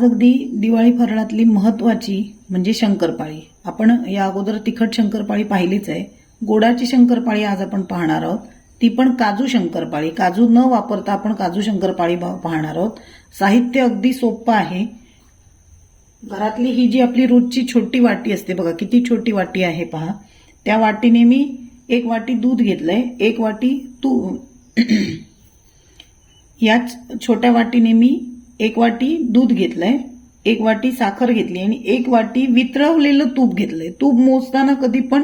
आज अगदी दिवाळी फराळातली महत्वाची म्हणजे शंकरपाळी. आपण या अगोदर तिखट शंकरपाळी पाहिलीच आहे. गोडाची शंकरपाळी आज आपण पाहणार आहोत. ती पण काजू शंकरपाळी. काजू न वापरता आपण काजू शंकरपाळी पाहणार आहोत. साहित्य अगदी सोपं आहे. घरातली ही जी आपली रोजची छोटी वाटी असते बघा किती छोटी वाटी आहे पहा. त्या वाटीने मी एक वाटी दूध घेतलंय. एक वाटी तू याच छोट्या वाटीने मी एक वाटी दूध घेतलंय एक वाटी साखर घेतली आणि एक वाटी वितळवलेलं तूप घेतलंय. तूप मोजताना कधी पण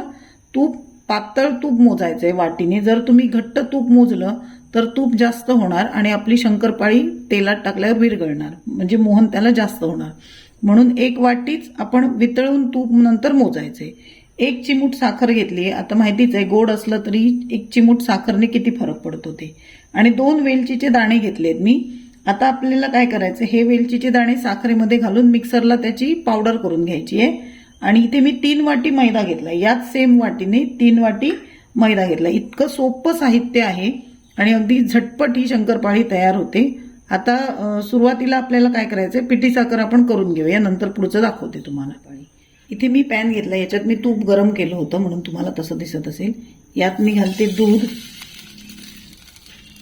तूप पातळ तूप मोजायचंय वाटीने. जर तुम्ही घट्ट तूप मोजलं तर तूप जास्त होणार आणि आपली शंकरपाळी तेलात टाकल्यावर विरघळणार. म्हणजे मोहन त्याला जास्त होणार. म्हणून एक वाटीच आपण वितळून तूप नंतर मोजायचे एक चिमूट साखर घेतली आता माहितीच आहे गोड असलं तरी एक चिमूट साखरने किती फरक पडतो ते. आणि दोन वेलचीचे दाणे घेतलेत मी. आता आपल्याला काय करायचं? हे वेलचीचे दाणे साखरेमध्ये घालून मिक्सरला त्याची पावडर करून घ्यायची आहे. आणि इथे मी तीन वाटी मैदा घेतला याच सेम वाटीने तीन वाटी मैदा घेतला इतकं सोपं साहित्य आहे आणि अगदी झटपट ही शंकरपाळी तयार होते. आता सुरुवातीला आपल्याला काय करायचं पिठी साखर आपण करून घेऊया. नंतर पुढचं दाखवते तुम्हाला. पाळी इथे मी पॅन घेतला याच्यात मी तूप गरम केलं होतं म्हणून तुम्हाला तसं दिसत असेल. यात मी घालते दूध.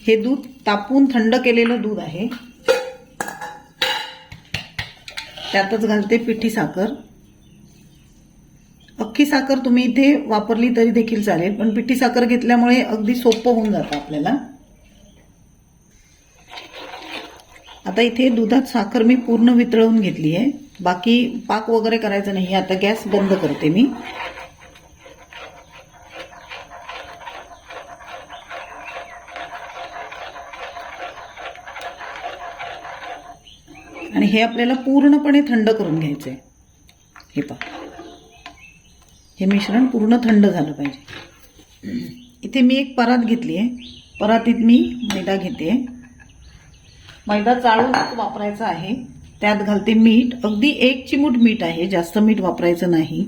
हे दूध तापून थंड केलेलं दूध आहे. त्यातच घालते पिठी साखर. अख्खी साखर तुम्ही इथे वापरली तरी देखील चालेल पण पिठी साखर घेतल्यामुळे अगदी सोपं होऊन जातं आपल्याला. आता इथे दुधात साखर मी पूर्ण वितळवून घेतली आहे. बाकी पाक वगैरे करायचं नाही आता गॅस बंद करते मी. आणि हे आपल्याला पूर्णपणे थंड करून घ्यायचं आहे हे पहा. हे मिश्रण पूर्ण थंड झालं पाहिजे. इथे मी एक परात घेतली आहे परातीत मी मैदा घेते. मैदा चाळूनच वापरायचा आहे. त्यात घालते मीठ. अगदी एक चिमूट मीठ आहे. जास्त मीठ वापरायचं नाही.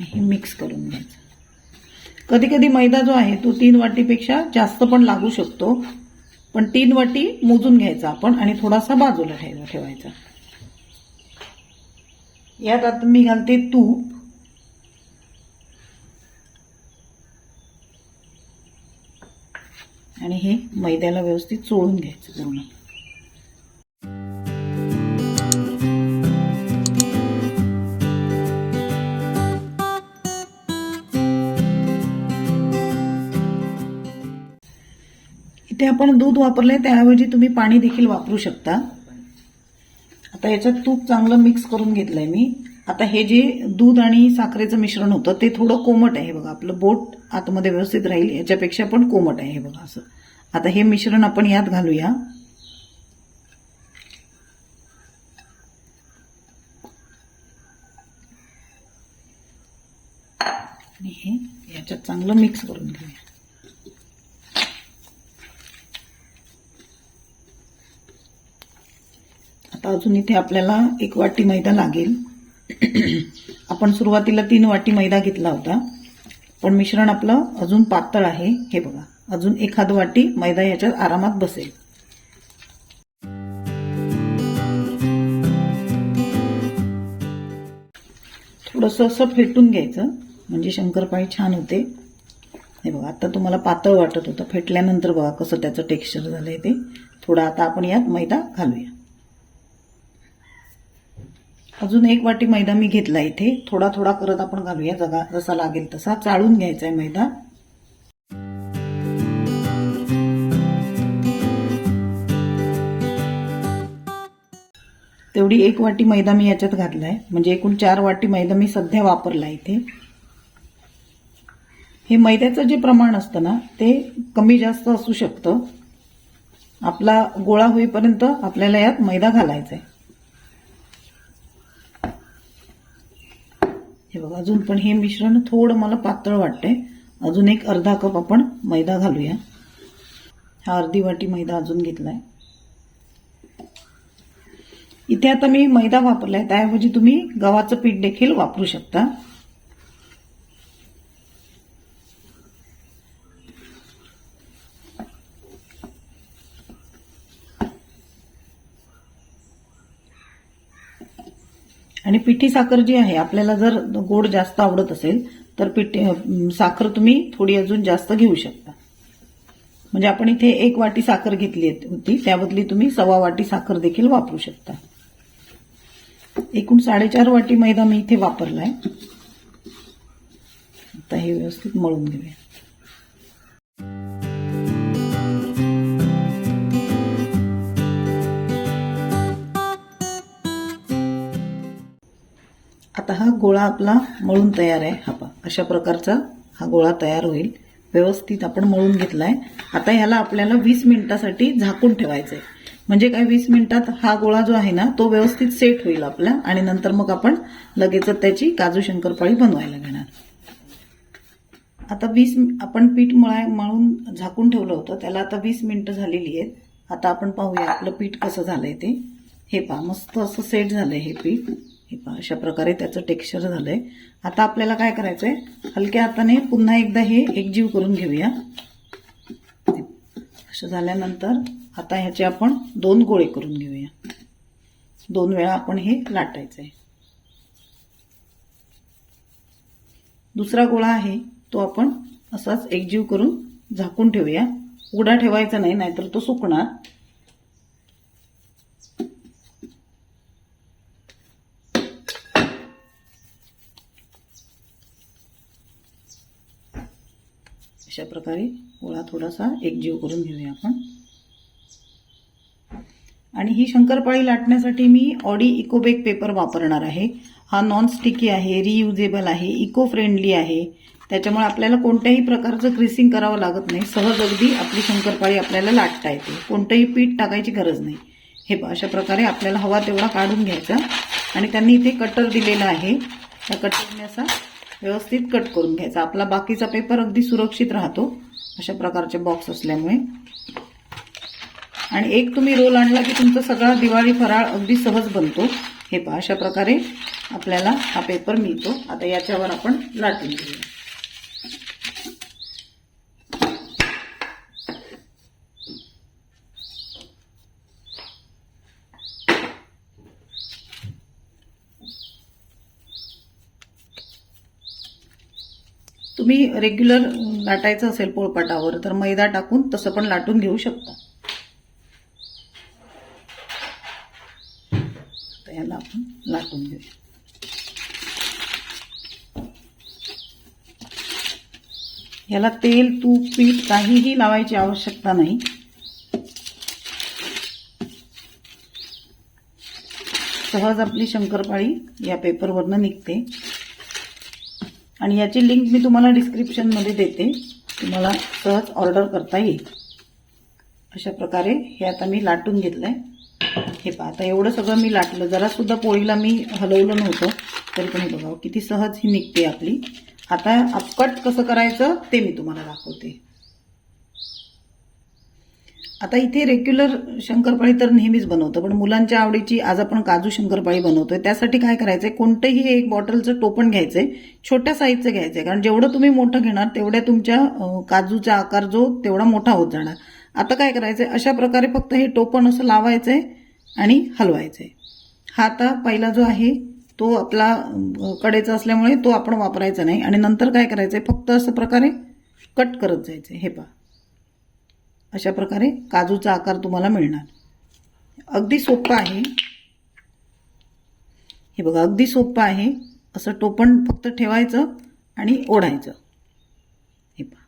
हे मिक्स करून घ्यायचं. कधी कधी मैदा जो आहे तो तीन वाटीपेक्षा जास्त पण लागू शकतो. पण तीन वाटी मोजून घ्यायचा आपण आणि थोडासा बाजूला ठेवायचा. यात आता मी घालते तूप. आणि हे मैद्याला व्यवस्थित चोळून घ्यायचं पूर्ण. इथे आपण दूध वापरले त्याऐवजी तुम्ही पाणी देखील वापरू शकता. आता याच्यात तूप चांगलं मिक्स करून घेतलंय मी. आता हे जे दूध आणि साखरेचं मिश्रण होतं ते थोडं कोमट आहे बघा. आपलं बोट आतमध्ये व्यवस्थित राहील याच्यापेक्षा पण कोमट आहे हे बघा असं. आता हे मिश्रण आपण यात घालूया. आणि हे याच्यात चांगलं मिक्स करून घेऊया. आता अजून इथे आपल्याला एक वाटी मैदा लागेल. आपण सुरुवातीला तीन वाटी मैदा घेतला होता. पण मिश्रण आपलं अजून पातळ आहे. हे बघा अजून एखाद वाटी मैदा याच्यात आरामात बसेल. थोडंसं असं फेटून घ्यायचं. म्हणजे शंकरपाळी छान होते. हे बघा आता तुम्हाला पातळ वाटत होतं. फेटल्यानंतर बघा कसं त्याचं टेक्स्चर झालंय ते. थोडं आता आपण यात मैदा घालूया. अजून एक वाटी मैदा मी घेतला इथे. थोडा थोडा करत आपण घालूया. जगा जसा लागेल तसा. चाळून घ्यायचा आहे मैदा. तेवढी एक वाटी मैदा मी याच्यात घातलाय. म्हणजे एकूण चार वाटी मैदा मी सध्या वापरला इथे. हे मैद्याचं जे प्रमाण असतं ना ते कमी जास्त असू शकतं. आपला गोळा होईपर्यंत आपल्याला यात मैदा घालायचा आहे. बघा अजून पण हे मिश्रण थोडं मला पातळ वाटतंय. अजून एक अर्धा कप आपण मैदा घालूया. हा अर्धी वाटी मैदा अजून घेतलाय. इथे आता मी मैदा वापरलाय. त्याऐवजी तुम्ही गव्हाचं पीठ देखील वापरू शकता. आणि पिठी साखर जी आहे आपल्याला जर गोड जास्त आवडत असेल तर पिठी साखर तुम्ही थोडी अजून जास्त घेऊ शकता. म्हणजे आपण इथे एक वाटी साखर घेतली होती त्याबदली तुम्ही सव्वा वाटी साखर देखील वापरू शकता. एकूण साडेचार वाटी मैदा मी इथे वापरलाय. आता हे व्यवस्थित मळून घेऊया. आता हा गोळा आपला मळून तयार आहे. हा पहा अशा प्रकारचा हा गोळा तयार होईल. व्यवस्थित आपण मळून घेतलाय. आता ह्याला आपल्याला वीस मिनिटासाठी झाकून ठेवायचं आहे म्हणजे काय वीस मिनिटात हा गोळा जो आहे ना तो व्यवस्थित सेट होईल आपला. आणि नंतर मग आपण लगेच त्याची काजू शंकरपाळी बनवायला घेणार. आता वीस आपण पीठ मळाय मळून झाकून ठेवलं होतं. त्याला आता वीस मिनिटं झालेली आहेत. आता आपण पाहूया आपलं पीठ कसं झालंय ते. हे पहा मस्त असं सेट झालंय हे पीठ. हे पहा अशा प्रकारे त्याचं टेक्स्चर झालंय. आता आपल्याला काय करायचंय? हलक्या हाताने पुन्हा एकदा हे एकजीव करून घेऊया. असं झाल्यानंतर आता ह्याचे आपण दोन गोळे करून घेऊया. दोन वेळा आपण हे लाटायचं आहे दुसरा गोळा आहे तो आपण असाच एकजीव करून झाकून ठेवूया. उघडा ठेवायचा नाही नाहीतर तो सुकणार. अशा प्रकारे गोळा थोडासा एकजीव करून घेऊया आपण. आणि ही शंकरपाळी लाटण्यासाठी मी ऑडी इकोबेक पेपर वापरणार आहे. हा नॉन स्टिकी आहे रियुजेबल आहे इको फ्रेंडली आहे. त्याच्यामुळे आपल्याला कोणत्याही प्रकारचं क्रिसिंग करावं लागत नाही. सहज अगदी आपली शंकरपाळी आपल्याला लाटता येते. कोणतंही पीठ टाकायची गरज नाही. हे पहा अशा प्रकारे आपल्याला हवा तेवढा काढून घ्यायचा. आणि त्यांनी इथे कटर दिलेला आहे. त्या कटरने असा व्यवस्थित कट करून घ्यायचा. आपला बाकीचा पेपर अगदी सुरक्षित राहतो. अशा प्रकारचे बॉक्स असल्यामुळे. आणि एक तुम्ही रोल आणला की तुमचा सगळा दिवाळी फराळ अगदी सहज बनतो. हे पहा अशा प्रकारे आपल्याला हा पेपर मिळतो. आता याच्यावर आपण लाटून घेऊया. तुम्ही रेग्युलर लाटायचं असेल पोळपाटावर तर मैदा टाकून तसं पण लाटून घेऊ शकता. तर याला आपण लाटून घेऊया याला तेल तूप पीठ काहीही लावायची आवश्यकता नाही. सहज आपली शंकरपाळी या पेपरवरनं निघते. आणि याची लिंक मी तुम्हाला डिस्क्रिप्शनमध्ये देते. तुम्हाला सहज ऑर्डर करता येईल. अशा प्रकारे हे आता मी लाटून घेतलं आहे हे पहा आता एवढं सगळं मी लाटलं. जरासुद्धा पोळीला मी हलवलं नव्हतं. तरी पण हे बघा हो, किती सहज ही निघते आपली. आता अपकट कसं करायचं ते मी तुम्हाला दाखवते. आता इथे रेग्युलर शंकरपाळी तर नेहमीच बनवतो पण मुलांच्या आवडीची आज आपण काजू शंकरपाळी बनवतोय. त्यासाठी काय करायचंय? कोणतंही एक बॉटलचं टोपण घ्यायचंय छोट्या साईजचं घ्यायचंय. कारण जेवढं तुम्ही मोठं घेणार तेवढ्या तुमच्या काजूचा आकार जो तेवढा मोठा होत जाणार. आता काय करायचंय? अशा प्रकारे फक्त हे टोपण असं लावायचंय आणि हलवायचंय. हा आता पहिला जो आहे तो आपला कडेचा असल्यामुळे तो आपण वापरायचा नाही. आणि नंतर काय करायचंय? फक्त असं प्रकारे कट करत जायचंय. हे पहा. अशा प्रकारे काजूचा आकार तुम्हाला मिळणार. अगदी सोपं आहे. हे बघा अगदी सोपं आहे. असं टोपण फक्त ठेवायचं आणि ओढायचं. हे पहा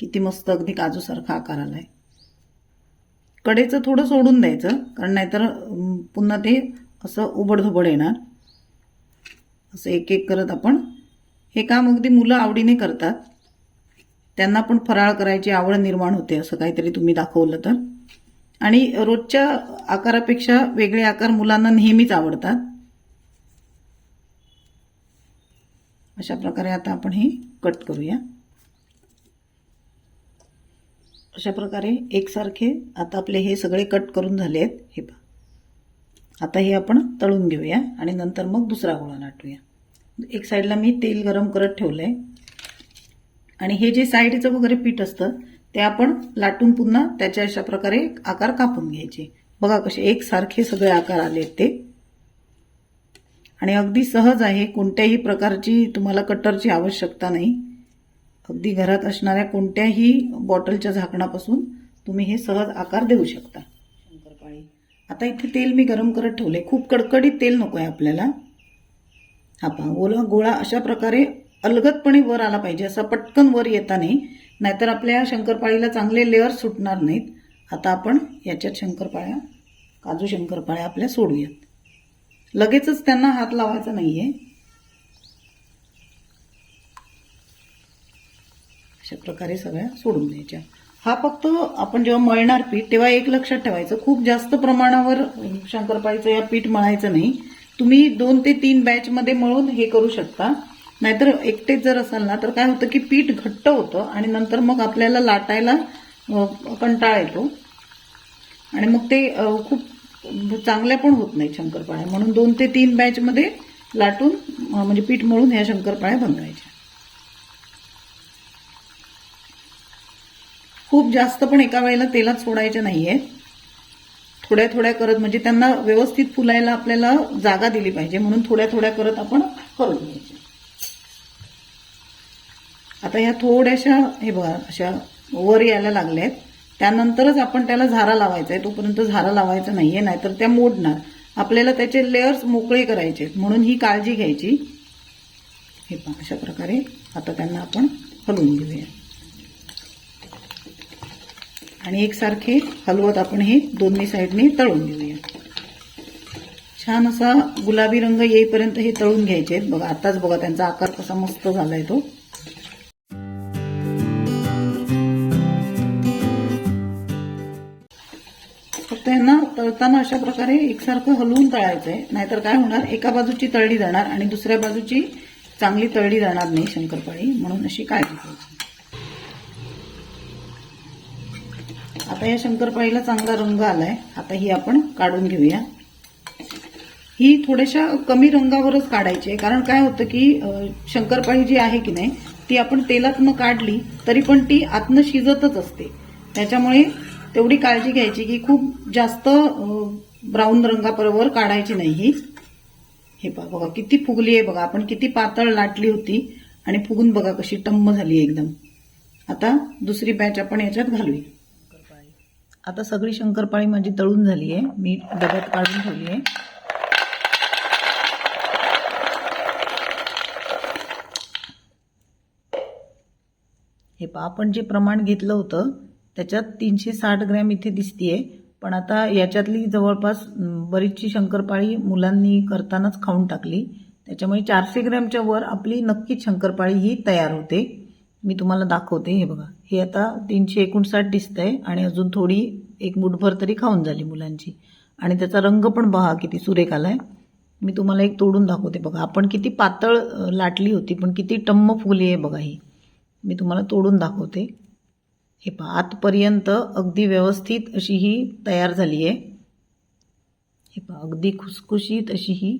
किती मस्त अगदी काजूसारखा आकार आला आहे कडेचं थोडं सोडून द्यायचं कारण नाहीतर पुन्हा ते असं उबडधुबड येणार. असं एक एक करत आपण. हे काम अगदी मुलं आवडीने करतात. त्यांना पण फराळ करायची आवड निर्माण होते असं काहीतरी तुम्ही दाखवलं तर. आणि रोजच्या आकारापेक्षा वेगळे आकार मुलांना नेहमीच आवडतात. अशा प्रकारे आता आपण हे कट करूया. अशा प्रकारे एकसारखे आता आपले हे सगळे कट करून झाले आहेत हे पहा. आता हे आपण तळून घेऊया आणि नंतर मग दुसरा गोळा लाटूया. एक साईडला मी तेल गरम करत ठेवलं आहे आणि हे जे साईडचं वगैरे पीठ असतं ते आपण लाटून पुन्हा त्याच्या अशा प्रकारे आकार कापून घ्यायचे. बघा कसे एकसारखे सगळे आकार आले ते. आणि अगदी सहज आहे कोणत्याही प्रकारची तुम्हाला कटरची आवश्यकता नाही. अगदी घरात असणाऱ्या कोणत्याही बॉटलच्या झाकणापासून तुम्ही हे सहज आकार देऊ शकता. शंकरपाळी. आता इथे तेल मी गरम करत ठेवले. खूप कडकडीत तेल नको आहे आपल्याला. हा पहा गोला गोळा अशा प्रकारे अलगदपणे वर आला पाहिजे असा पटकन वर येता नाही. नाहीतर आपल्या शंकरपाळीला चांगले लेअर सुटणार नाहीत. आता आपण याच्यात शंकरपाळ्या काजू शंकरपाळ्या आपल्या सोडूयात. लगेचच त्यांना हात लावायचा नाही आहे अशा प्रकारे सगळ्या सोडून द्यायच्या. हा फक्त आपण जेव्हा मळणार पीठ तेव्हा एक लक्षात ठेवायचं खूप जास्त प्रमाणावर शंकरपाळीचं या पीठ मळायचं नाही. तुम्ही दोन ते तीन बॅचमध्ये मळून हे करू शकता. नाहीतर एकटेच जर असाल ना तर काय होतं की पीठ घट्ट होतं आणि नंतर मग आपल्याला लाटायला कंटाळा येतो. आणि मग ते खूप चांगल्या पण होत नाही शंकरपाळ्या. म्हणून दोन ते तीन बॅचमध्ये लाटून म्हणजे पीठ मळून ह्या शंकरपाळ्या बनवायच्या. खूप जास्त पण एका वेळेला तेलात सोडायच्या नाहीये. थोड्या थोड्या करत म्हणजे त्यांना व्यवस्थित फुलायला आपल्याला जागा दिली पाहिजे. म्हणून थोड्या थोड्या करत आपण करून घ्यायचे आता ह्या थोड्याशा हे बघा अशा वर यायला लागल्या आहेत त्यानंतरच आपण त्याला झारा लावायचा आहे. तोपर्यंत झारा लावायचा आहे नाहीतर त्या मोडणार. आपल्याला त्याचे लेअर्स मोकळे करायचे आहेत. म्हणून ही काळजी घ्यायची. हे पहा अशा प्रकारे आता त्यांना आपण हलवून घेऊया. आणि एकसारखे हलवत आपण हे दोन्ही साईडने तळून घेऊया. छान असा गुलाबी रंग येईपर्यंत हे तळून घ्यायचे आहेत. बघा आताच बघा त्यांचा आकार कसा मस्त झालाय तो. तळताना अशा प्रकारे एकसारखं हलवून तळायचं आहे नाहीतर काय होणार? एका बाजूची तळली जाणार आणि दुसऱ्या बाजूची चांगली तळली जाणार नाही शंकरपाळी. म्हणून अशी काय आता या शंकरपाळीला चांगला रंग आलाय. आता ही आपण काढून घेऊया. ही थोड्याशा कमी रंगावरच काढायची आहे. कारण काय होतं की शंकरपाळी जी आहे की नाही ती आपण तेलातनं काढली तरी पण ती आतनं शिजतच असते. त्याच्यामुळे तेवढी काळजी घ्यायची की खूप जास्त ब्राऊन रंगाबरोबर काढायची नाही ही. हे पहा बघा किती फुगली आहे बघा. आपण किती पातळ लाटली होती आणि फुगून बघा कशी टम्म झाली आहे एकदम. आता दुसरी बॅच आपण याच्यात घालूया. आता सगळी शंकरपाळी माझी तळून झाली आहे. मी डब्यात काढून ठेवली आहे. हे पहा आपण जे प्रमाण घेतलं होतं त्याच्यात तीनशे साठ ग्रॅम इथे दिसतीये. पण आता याच्यातली जवळपास बरीचशी शंकरपाळी मुलांनी करतानाच खाऊन टाकली. त्याच्यामुळे चारशे ग्रॅमच्या वर आपली नक्कीच शंकरपाळी ही तयार होते. मी तुम्हाला दाखवते हे बघा. हे आता तीनशे एकोणसाठ दिसतंय आणि अजून थोडी एक मुठभर तरी खाऊन झाली मुलांची. आणि त्याचा रंग पण बघा किती सुरेख आहे मी तुम्हाला एक तोडून दाखवते बघा. आपण किती पातळ लाटली होती पण किती टम्म फुली आहे बघा ही. मी तुम्हाला तोडून दाखवते. हे पहा आतपर्यंत अगदी व्यवस्थित अशी ही तयार झाली आहे हे पहा अगदी खुसखुशीत अशी ही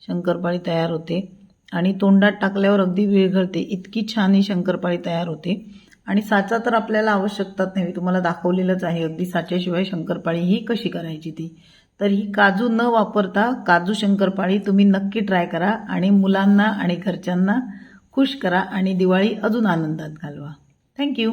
शंकरपाळी तयार होते. आणि तोंडात टाकल्यावर अगदी विरघळते इतकी छान ही शंकरपाळी तयार होते. आणि साचा तर आपल्याला आवश्यकताच नाही. मी तुम्हाला दाखवलेलंच आहे. अगदी साच्याशिवाय शंकरपाळी ही कशी करायची ती? तर ही काजू न वापरता काजू शंकरपाळी तुम्ही नक्की ट्राय करा आणि मुलांना आणि घरच्यांना खुश करा आणि दिवाळी अजून आनंदात घालवा. थँक्यू.